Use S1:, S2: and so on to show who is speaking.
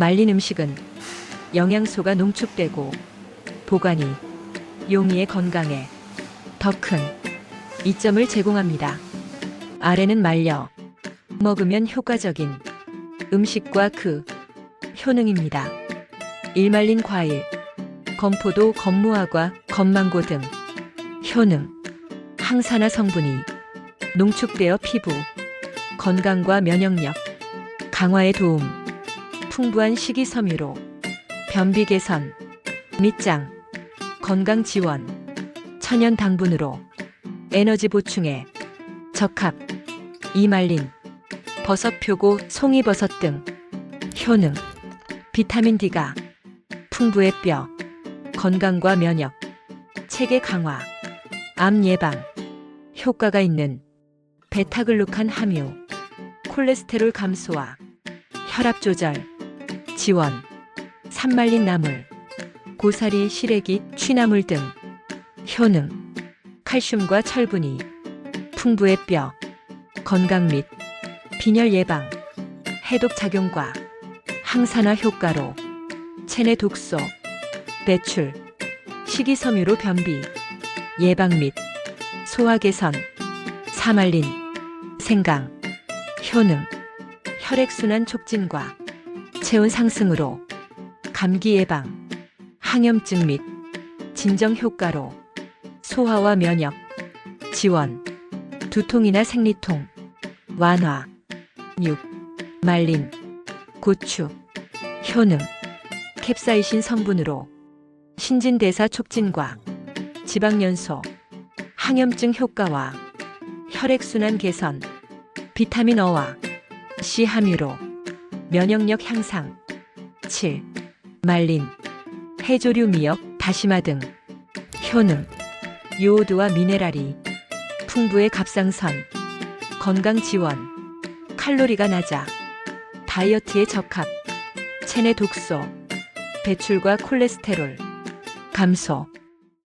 S1: 말린 음식은 영양소가 농축되고 보관이 용이의 건강에 더 큰 이점을 제공합니다. 아래는 말려 먹으면 효과적인 음식과 그 효능입니다. 일말린 과일, 건포도, 건무화과, 건망고 등 효능, 항산화 성분이 농축되어 피부, 건강과 면역력, 강화에 도움, 풍부한 식이섬유로 변비 개선, 밑장, 건강 지원, 천연 당분으로 에너지 보충에 적합, 이말린, 버섯 표고, 송이버섯 등 효능, 비타민 D가 풍부의 뼈, 건강과 면역, 체계 강화, 암 예방, 효과가 있는 베타글루칸 함유, 콜레스테롤 감소와 혈압 조절, 지원, 산말린 나물, 고사리, 시래기, 취나물 등 효능, 칼슘과 철분이 풍부의 뼈, 건강 및 빈혈 예방, 해독 작용과 항산화 효과로 체내 독소, 배출, 식이섬유로 변비, 예방 및 소화 개선, 사말린, 생강, 효능, 혈액순환 촉진과 체온 상승으로 감기 예방, 항염증 및 진정 효과로 소화와 면역, 지원, 두통이나 생리통, 완화, 육, 말린, 고추, 효능, 캡사이신 성분으로 신진대사 촉진과 지방연소, 항염증 효과와 혈액순환 개선, 비타민 어와 C 함유로 면역력 향상, 7. 말린, 해조류 미역, 다시마 등 효능, 요오드와 미네랄이 풍부의 갑상선, 건강 지원, 칼로리가 낮아 다이어트에 적합, 체내 독소, 배출과 콜레스테롤, 감소,